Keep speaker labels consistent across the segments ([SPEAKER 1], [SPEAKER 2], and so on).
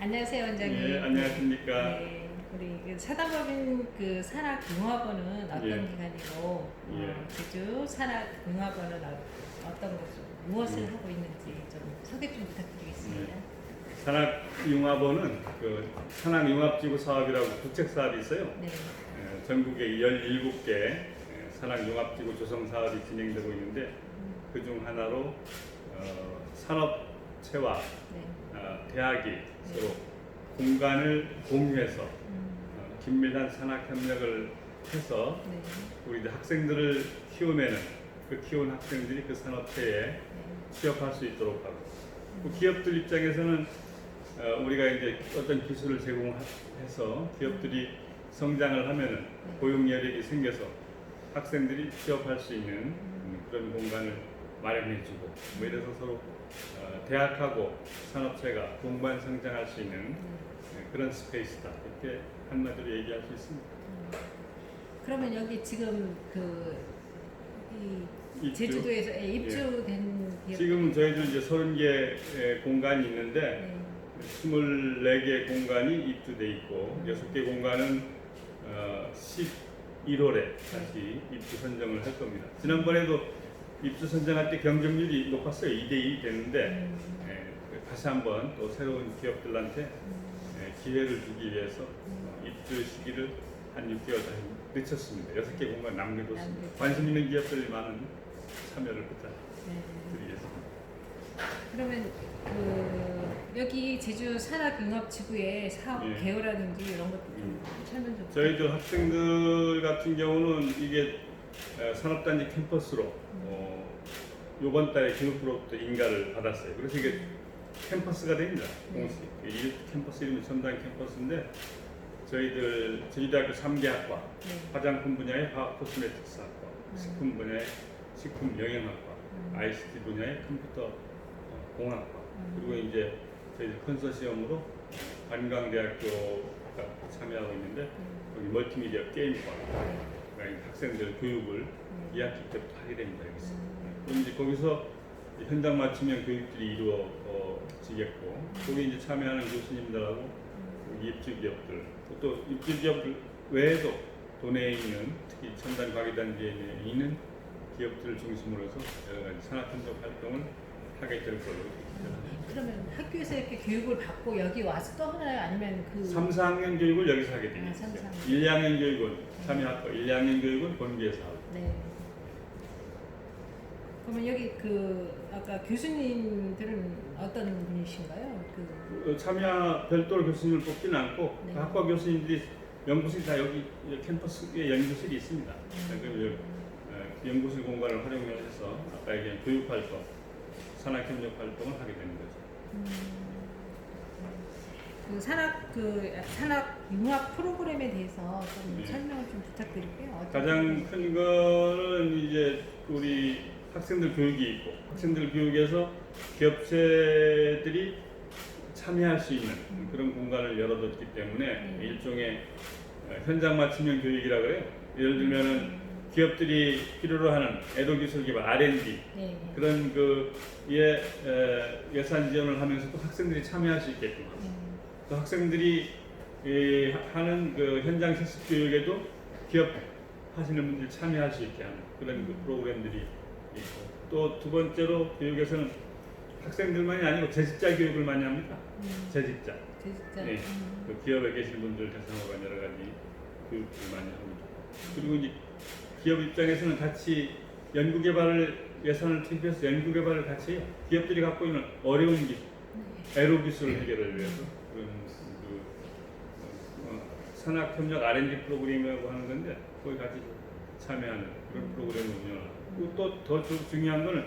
[SPEAKER 1] 안녕하세요 원장님.
[SPEAKER 2] 예, 안녕하십니까.
[SPEAKER 1] 네, 우리 그 사단법인 그 산학융합원은 어떤
[SPEAKER 2] 예.
[SPEAKER 1] 기관이고
[SPEAKER 2] 예.
[SPEAKER 1] 어, 제주 산학융합원은 어, 어떤 곳 무엇을
[SPEAKER 2] 예.
[SPEAKER 1] 하고 있는지 좀 소개 좀 부탁드리겠습니다.
[SPEAKER 2] 산학융합원은 그 산학융합지구 사업이라고 국책 사업이 있어요.
[SPEAKER 1] 네.
[SPEAKER 2] 에, 전국에 17개 산학융합지구 조성 사업이 진행되고 있는데
[SPEAKER 1] 음,
[SPEAKER 2] 그중 하나로 어, 산업체와
[SPEAKER 1] 네.
[SPEAKER 2] 어, 대학이 서로 공간을 공유해서
[SPEAKER 1] 음,
[SPEAKER 2] 어, 긴밀한 산학협력을 해서
[SPEAKER 1] 네.
[SPEAKER 2] 우리 학생들을 키우면은 그 키운 학생들이 그 산업체에
[SPEAKER 1] 네.
[SPEAKER 2] 취업할 수 있도록 하고. 그 기업들 입장에서는 어, 우리가 이제 어떤 기술을 제공해서 기업들이 성장을 하면은 고용 여력이 생겨서 학생들이 취업할 수 있는 음, 그런 공간을 마련해주고 뭐 이래서 서로 어, 대학하고 산업체가 동반 성장할 수 있는
[SPEAKER 1] 음,
[SPEAKER 2] 예, 그런 스페이스다 이렇게 한마디로 얘기할 수 있습니다.
[SPEAKER 1] 음. 그러면 여기 지금 그. 제주도에서 예, 입주된 기업
[SPEAKER 2] 지금 저희들 이제 30개 공간이 있는데
[SPEAKER 1] 네.
[SPEAKER 2] 24개 공간이 입주돼 있고 6개 공간은 어, 11월에 다시 입주 선정을 할 겁니다. 지난번에도 입주 선정할 때 경쟁률이 높았어요. 2대2 됐는데
[SPEAKER 1] 음,
[SPEAKER 2] 예, 다시 한번 또 새로운 기업들한테
[SPEAKER 1] 음,
[SPEAKER 2] 예, 기회를 주기 위해서 어, 입주 시기를 한 6개월 다시 늦췄습니다. 6개 공간 남겨뒀습니다. 관심 있는 기업들이 많은 참여를
[SPEAKER 1] 네.
[SPEAKER 2] 부탁드리겠습니다.
[SPEAKER 1] 그러면 그 여기 제주 산학융합지구의 사업
[SPEAKER 2] 예.
[SPEAKER 1] 개요라든지 이런 것도 좀
[SPEAKER 2] 음.
[SPEAKER 1] 설명 좀
[SPEAKER 2] 저희들 학생들 같은 경우는 이게 에, 산업단지 캠퍼스로 어, 이번 달에 기업으로부터 인가를 받았어요. 그래서 이게 캠퍼스가 됩니다.
[SPEAKER 1] 네.
[SPEAKER 2] 공식. 이 캠퍼스 이름이 첨단 캠퍼스인데 저희들 제주대학교 3개 학과
[SPEAKER 1] 네.
[SPEAKER 2] 화장품 분야의 화학 코스메틱스 학과,
[SPEAKER 1] 음.
[SPEAKER 2] 식품 분야의 식품 영양학과,
[SPEAKER 1] 음.
[SPEAKER 2] ICT 분야의 컴퓨터 어, 공학과,
[SPEAKER 1] 음.
[SPEAKER 2] 그리고 이제 저희 컨소시엄으로 관광대학교가 참여하고 있는데
[SPEAKER 1] 음,
[SPEAKER 2] 여기 멀티미디어 게임과
[SPEAKER 1] 네.
[SPEAKER 2] 그러니까 학생들 교육을
[SPEAKER 1] 음.
[SPEAKER 2] 2학기 때부터 하게 됩니다. 여기서.
[SPEAKER 1] 음.
[SPEAKER 2] 그럼 이제 거기서 현장 맞춤형 교육들이 이루어지겠고 거기 이제 참여하는 교수님들하고
[SPEAKER 1] 음.
[SPEAKER 2] 여기 입주 기업들 또 입주 기업들 외에도 도내에 있는 특히 첨단 과기단지에 있는 기업들을 중심으로 해서 여러 가지 산학협력 활동을 하게 될 걸로.
[SPEAKER 1] 그러면 학교에서 이렇게 교육을 받고 여기 와서 또 하나요? 아니면 그
[SPEAKER 2] 3, 4학년 교육을 여기서 하게 됩니다.
[SPEAKER 1] 아, 삼, 사학년.
[SPEAKER 2] 1, 2학년 교육은 참여학과, 1, 2학년 교육은 본부에서 하고
[SPEAKER 1] 네. 그러면 여기 그 아까 교수님들은 어떤 분이신가요? 그
[SPEAKER 2] 어, 참여 별도로 교수님을 뽑지는 않고
[SPEAKER 1] 네.
[SPEAKER 2] 그 학과 교수님들이 연구실이 다 여기 캠퍼스에 연구실이 있습니다.
[SPEAKER 1] 음.
[SPEAKER 2] 그럼 여기, 어, 연구실 공간을 활용해서 아까 얘기한 교육 활동, 산학협력 활동을 하게 되는 거죠.
[SPEAKER 1] 음, 그 산학 그 산학 융합 프로그램에 대해서 좀
[SPEAKER 2] 네.
[SPEAKER 1] 설명을 좀 부탁드릴게요.
[SPEAKER 2] 가장 큰 거는 이제 우리 학생들 교육이 있고 학생들 교육에서 기업체들이 참여할 수 있는 그런 공간을 열어뒀기 때문에
[SPEAKER 1] 네.
[SPEAKER 2] 일종의 어, 현장 맞춤형 교육이라 그래요. 예를 들면은 기업들이 필요로 하는 애도 기술 기반 R&D
[SPEAKER 1] 네.
[SPEAKER 2] 그런 그 예, 에, 예산 지원을 하면서도 학생들이 참여할 수 있게끔
[SPEAKER 1] 음,
[SPEAKER 2] 또 학생들이 이 하는 그 현장 실습 교육에도 기업 하시는 분들이 참여할 수 있게 하는 그런 그 프로그램들이 있고 또 두 번째로 교육에서는 학생들만이 아니고 재직자 교육을 많이 합니다.
[SPEAKER 1] 음,
[SPEAKER 2] 재직자.
[SPEAKER 1] 제 진짜
[SPEAKER 2] 네.
[SPEAKER 1] 음,
[SPEAKER 2] 그 기업에 계신 분들 대상으로 한 여러 가지 교육을 많이 합니다. 그리고 이제 기업 입장에서는 같이 연구 개발을 예산을 투입해서 연구 개발을 같이. 기업들이 갖고 있는 어려운 기술,
[SPEAKER 1] 네.
[SPEAKER 2] 에로 기술 해결을 위해서 그런 그 어, 산학 협력 R&D 프로그램이라고 하는 건데 거기 같이 참여하는 그런 프로그램을 운영하고 또 더 중요한 거는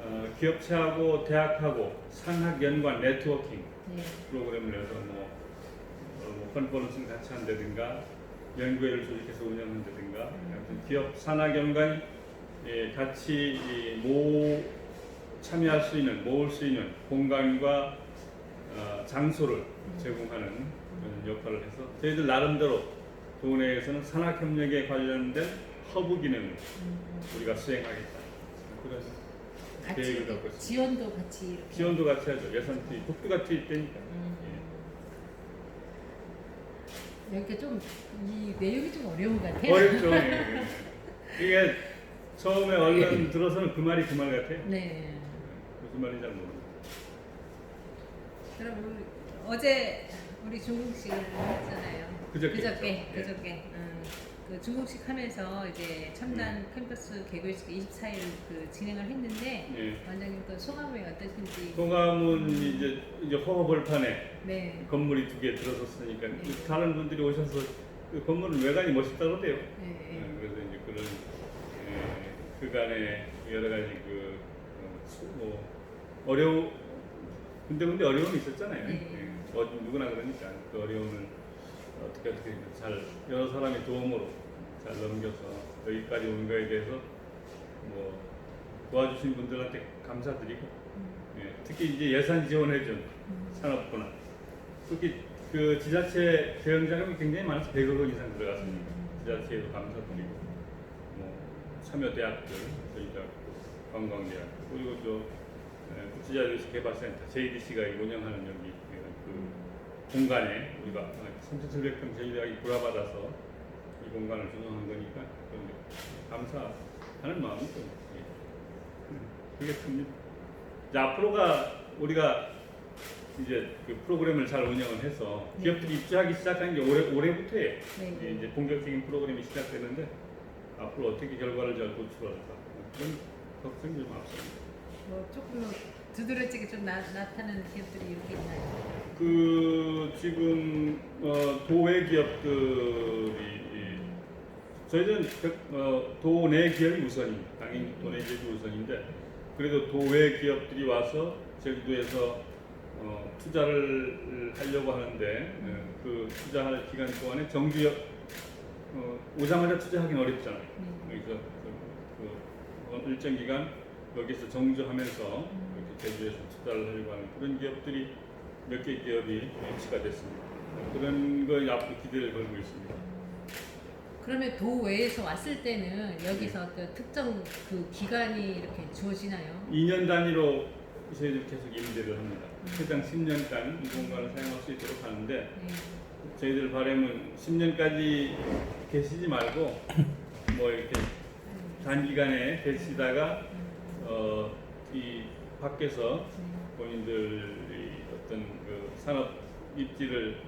[SPEAKER 2] 어, 기업체하고 대학하고 산학 연관 네트워킹
[SPEAKER 1] 네.
[SPEAKER 2] 프로그램을 해서 뭐, 어, 뭐 컨퍼런스를 같이 한다든가 연구회를 조직해서 운영한다든가 아무튼 기업 산학 연관이 예, 같이 이모 참여할 수 있는 모을 수 있는 공간과 어, 장소를 제공하는 그런 역할을 해서 저희들 나름대로 도내에서는 산학협력에 관련된 허브 기능을
[SPEAKER 1] 음,
[SPEAKER 2] 우리가 수행하겠다.
[SPEAKER 1] 같이
[SPEAKER 2] 계획을 갖고 있습니다.
[SPEAKER 1] 지원도 같이 이렇게
[SPEAKER 2] 지원도 같이 하죠. 예산 투입, 국비가 투입되니까.
[SPEAKER 1] 음,
[SPEAKER 2] 예.
[SPEAKER 1] 여기가 좀이 내용이 좀 어려운 것 같아요.
[SPEAKER 2] 어렵죠. 예. 이게 처음에 얼른 들어서는 그 말이 그 말 같아요.
[SPEAKER 1] 네.
[SPEAKER 2] 무슨 말인지 잘 모르고.
[SPEAKER 1] 우리 어제 우리 중국식을 했잖아요.
[SPEAKER 2] 그저께
[SPEAKER 1] 그저께
[SPEAKER 2] 했죠. 예.
[SPEAKER 1] 그저께. 음, 그 중국식 하면서 이제 첨단
[SPEAKER 2] 음.
[SPEAKER 1] 캠퍼스 개교식 24일 그 진행을 했는데
[SPEAKER 2] 예.
[SPEAKER 1] 원장님 그 소감이 어떠신지.
[SPEAKER 2] 소감은 이제 이제 허허벌판에
[SPEAKER 1] 네.
[SPEAKER 2] 건물이 두 개 들어섰으니까
[SPEAKER 1] 네.
[SPEAKER 2] 다른 분들이 오셔서 그 건물은 외관이 멋있다고 그래요.
[SPEAKER 1] 네.
[SPEAKER 2] 예, 그래서 이제 그런 예, 그간의 여러 가지 그 어, 수- 뭐 어려우 근데 근데 어려움이 있었잖아요.
[SPEAKER 1] 네.
[SPEAKER 2] 예, 어, 누구나 그러니까 그 어려움을 어떻게 어떻게 잘 여러 사람의 도움으로 잘 넘겨서 여기까지 온 거에 대해서 뭐 도와주신 분들한테 감사드리고
[SPEAKER 1] 음,
[SPEAKER 2] 예, 특히 이제 예산 지원해준
[SPEAKER 1] 음.
[SPEAKER 2] 산업부나 특히 그 지자체 대응 자금이 굉장히 많아서 100억 원 이상 들어갔습니다.
[SPEAKER 1] 음.
[SPEAKER 2] 지자체에도 감사드리고 뭐 참여대학들 저희 대학교 관광대학교 그리고 저 에, 국제자료시 개발센터 JDC가 운영하는 여기 그 공간에 우리가 3,700평 저희 대학이 불화받아서 이 공간을 조성한 거니까 감사하는 마음이죠. 예. 그게 큽니다. 이제 앞으로가 우리가 이제 그 프로그램을 잘 운영을 해서
[SPEAKER 1] 네.
[SPEAKER 2] 기업들이 입주하기 시작한 게 올해 올해부터예요.
[SPEAKER 1] 네.
[SPEAKER 2] 예, 이제 본격적인 프로그램이 시작되는데 앞으로 어떻게 결과를 잘 도출할까 그런 걱정이 좀 앞섭니다.
[SPEAKER 1] 뭐 조금 두드러지게 좀 나, 나타나는 기업들이 이렇게 있나요?
[SPEAKER 2] 그 지금 어, 도외 기업들이 이, 저희는 백- 어, 도내 기업이 우선입니다. 당연히 도내 기업이 우선인데 그래도 도외 기업들이 와서 제주도에서 어, 투자를 하려고 하는데 어, 그 투자할 기간 동안에 정규 어, 오자마자 투자하기는 어렵잖아요.
[SPEAKER 1] 네.
[SPEAKER 2] 그래서 그, 그 일정 기간 여기서 정주하면서 이 렇게 제주에서 투자를 하려고 하는 그런 기업들이 몇 개 기업이 입시가 됐습니다. 그런 거 앞으로 기대를 걸고 있습니다.
[SPEAKER 1] 그러면 도외에서 왔을 때는 여기서 어떤 특정 그 기간이 이렇게 주어지나요?
[SPEAKER 2] 2년 단위로 저희들 계속 임대를 합니다. 최장 10년간 이 공간을 사용할 수 있도록 하는데
[SPEAKER 1] 네.
[SPEAKER 2] 저희들 바람은 10년까지 계시지 말고 뭐 이렇게
[SPEAKER 1] 음,
[SPEAKER 2] 단기간에 계시다가
[SPEAKER 1] 음,
[SPEAKER 2] 어, 이 밖에서
[SPEAKER 1] 음,
[SPEAKER 2] 본인들이 어떤 그 산업 입지를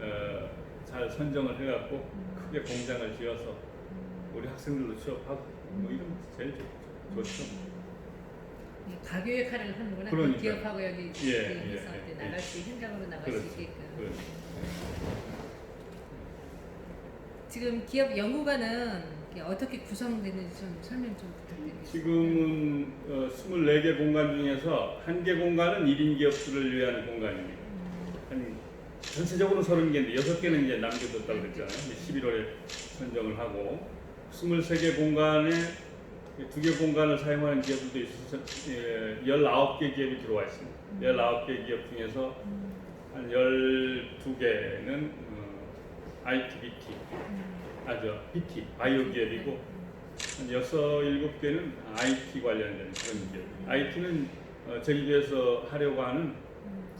[SPEAKER 2] 어, 잘 선정을 해갖고 크게 공장을 지어서
[SPEAKER 1] 음.
[SPEAKER 2] 우리 학생들도 취업하고 뭐 이런 게 제일 좋, 좋죠.
[SPEAKER 1] 예, 가교 역할을 하는구나. 그
[SPEAKER 2] 그러니까요.
[SPEAKER 1] 기업하고 여기
[SPEAKER 2] 예,
[SPEAKER 1] 예,
[SPEAKER 2] 예,
[SPEAKER 1] 해서
[SPEAKER 2] 예, 예.
[SPEAKER 1] 나갈 수 현장으로 나갈
[SPEAKER 2] 그렇죠.
[SPEAKER 1] 수 있게끔.
[SPEAKER 2] 그렇죠.
[SPEAKER 1] 지금 기업 연구관은 어떻게 구성되는지 좀 설명 좀 부탁드리겠습니다.
[SPEAKER 2] 지금은 어, 24개 공간 중에서 한 개 공간은 1인 기업들을 위한 공간입니다.
[SPEAKER 1] 음,
[SPEAKER 2] 한 전체적으로 30개인데 6개는 이제 남겨뒀다고 그랬잖아요. 이제 11월에 선정을 하고 23개 공간에 두 개 공간을 사용하는 기업들도 있어서 예, 19개 기업이 들어와 있습니다. 19개 기업 중에서
[SPEAKER 1] 음,
[SPEAKER 2] 한 12개는 어, IT, BT,
[SPEAKER 1] 음,
[SPEAKER 2] 아저 BT, 바이오 기업이고 한 6, 7개는 IT 관련된 그런 기업. IT는 어, 제주도에서 하려고 하는
[SPEAKER 1] 음,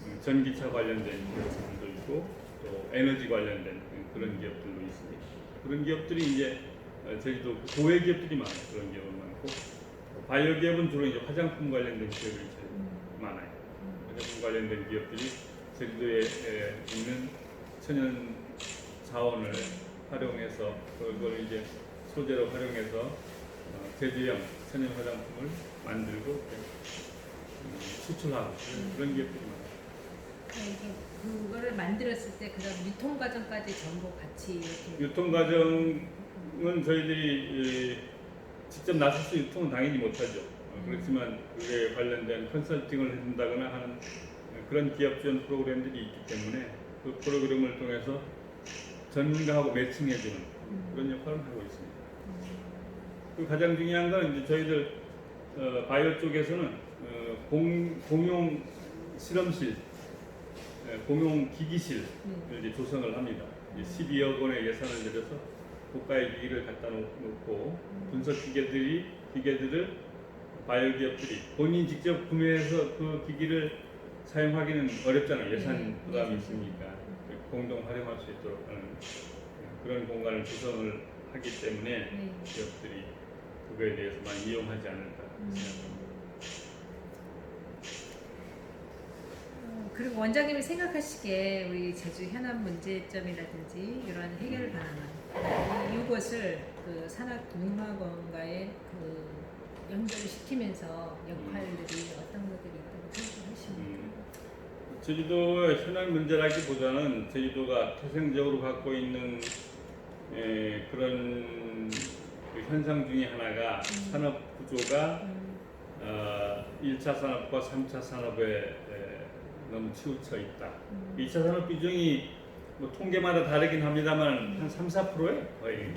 [SPEAKER 2] 음, 전기차 관련된 기업들도 있고 또 에너지 관련된 그런 기업들도 있습니다. 그런 기업들이 이제 어, 제주도 도외 기업들이 많아요. 그런 기업은 많고 바이오 기업은 주로 이제 화장품 관련된 기업이 제일
[SPEAKER 1] 음,
[SPEAKER 2] 많아요.
[SPEAKER 1] 음.
[SPEAKER 2] 화장품 관련된 기업들이 제주도에 에, 있는 천연 자원을 활용해서 그걸 이제 소재로 활용해서 어, 제주형 천연 화장품을 만들고 음, 수출하고 그런 기업들이 많아요.
[SPEAKER 1] 그러니까 그거를 만들었을 때 그다음 유통 과정까지 전부 같이
[SPEAKER 2] 유통 과정은 저희들이 이, 직접 나서서 유통은 당연히 못하죠. 어, 그렇지만 그에 관련된 컨설팅을 해준다거나 하는 그런 기업 지원 프로그램들이 있기 때문에 그 프로그램을 통해서 전문가하고 매칭해주는
[SPEAKER 1] 음,
[SPEAKER 2] 그런 역할을 하고 있습니다.
[SPEAKER 1] 음,
[SPEAKER 2] 그 가장 중요한 건 이제 저희들 어, 바이오 쪽에서는 어, 공, 공용 실험실, 에, 공용 기기실을
[SPEAKER 1] 네.
[SPEAKER 2] 이제 조성을 합니다. 이제 12억 원의 예산을 들여서 고가의 기기를 갖다 놓- 놓고 분석 기계들이 기계들을 바이오 기업들이 본인 직접 구매해서 그 기기를 사용하기는 어렵잖아요. 예산
[SPEAKER 1] 네,
[SPEAKER 2] 부담이
[SPEAKER 1] 네.
[SPEAKER 2] 있으니까 공동 활용할 수 있도록 하는 그런 공간을 구성을 하기 때문에
[SPEAKER 1] 네.
[SPEAKER 2] 기업들이 그거에 대해서 많이 이용하지 않을까
[SPEAKER 1] 음.
[SPEAKER 2] 생각합니다.
[SPEAKER 1] 어, 그리고 원장님이 생각하시기에 우리 제주 현안 문제점이라든지 이러한 해결 방안 이것을 그 산학문화원과의 그 연결을 시키면서 역할들이 어떤 것들이 있다고 생각하십니까?
[SPEAKER 2] 음, 제주도의 현안 문제라기보다는 제주도가 태생적으로 갖고 있는 에, 그런 그 현상 중에 하나가
[SPEAKER 1] 음.
[SPEAKER 2] 산업 구조가
[SPEAKER 1] 음,
[SPEAKER 2] 어, 1차 산업과 3차 산업에 에, 너무 치우쳐 있다.
[SPEAKER 1] 음,
[SPEAKER 2] 2차 산업 비중이 뭐 통계마다 다르긴 합니다만 한 3, 4%예요 거의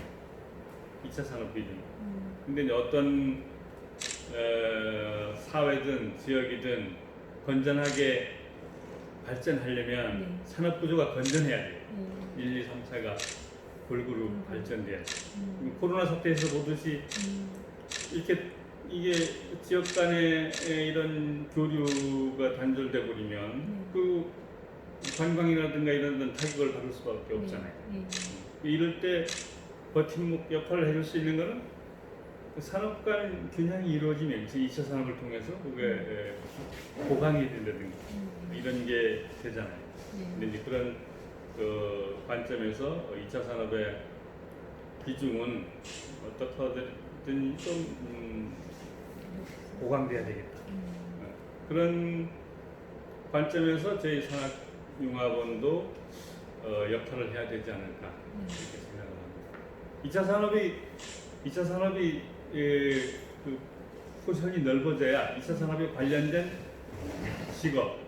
[SPEAKER 2] 2차 산업 비중.
[SPEAKER 1] 음,
[SPEAKER 2] 근데 어떤 어, 사회든 지역이든 건전하게 발전하려면
[SPEAKER 1] 네.
[SPEAKER 2] 산업 구조가 건전해야 돼요.
[SPEAKER 1] 음,
[SPEAKER 2] 1, 2, 3, 4가 골고루
[SPEAKER 1] 음.
[SPEAKER 2] 발전돼야 돼요.
[SPEAKER 1] 음,
[SPEAKER 2] 코로나 사태에서 보듯이
[SPEAKER 1] 음,
[SPEAKER 2] 이렇게 이게 지역 간의 이런 교류가 단절돼 버리면
[SPEAKER 1] 네.
[SPEAKER 2] 그 관광이라든가 이런 데는 타격을 받을 수밖에 없잖아요.
[SPEAKER 1] 네, 네.
[SPEAKER 2] 이럴 때 버팀목 역할을 해줄 수 있는 거는 그 산업 간 균형이 이루어지면 2차 산업을 통해서 그게 에, 보강이 된다든가
[SPEAKER 1] 음,
[SPEAKER 2] 이런 게 되잖아요.
[SPEAKER 1] 네.
[SPEAKER 2] 근데 이제 그런 그 관점에서 2차 산업의 비중은 어떻게 하든 좀 음, 보강돼야 되겠다.
[SPEAKER 1] 음,
[SPEAKER 2] 어, 그런 관점에서 저희 산학융합원도 어, 역할을 해야 되지 않을까
[SPEAKER 1] 음.
[SPEAKER 2] 이렇게 생각을 합니다. 2차 산업이 2차 산업이 예, 그 포션이 넓어져야 2차 산업에 관련된 직업이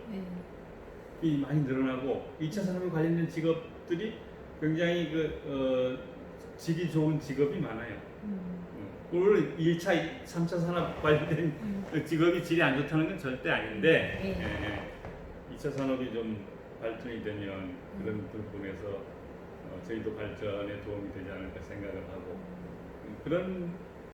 [SPEAKER 1] 네.
[SPEAKER 2] 많이 늘어나고 2차 산업에 관련된 직업들이 굉장히 그 어, 질이 좋은 직업이 많아요.
[SPEAKER 1] 음,
[SPEAKER 2] 물론 1차, 3차 산업 관련된
[SPEAKER 1] 음.
[SPEAKER 2] 그 직업이 질이 안 좋다는 건 절대 아닌데
[SPEAKER 1] 네.
[SPEAKER 2] 예, 예. 2차 산업이 좀 발전이 되면 그런 부분에서 어, 저희도 발전에 도움이 되지 않을까 생각을 하고 음, 그런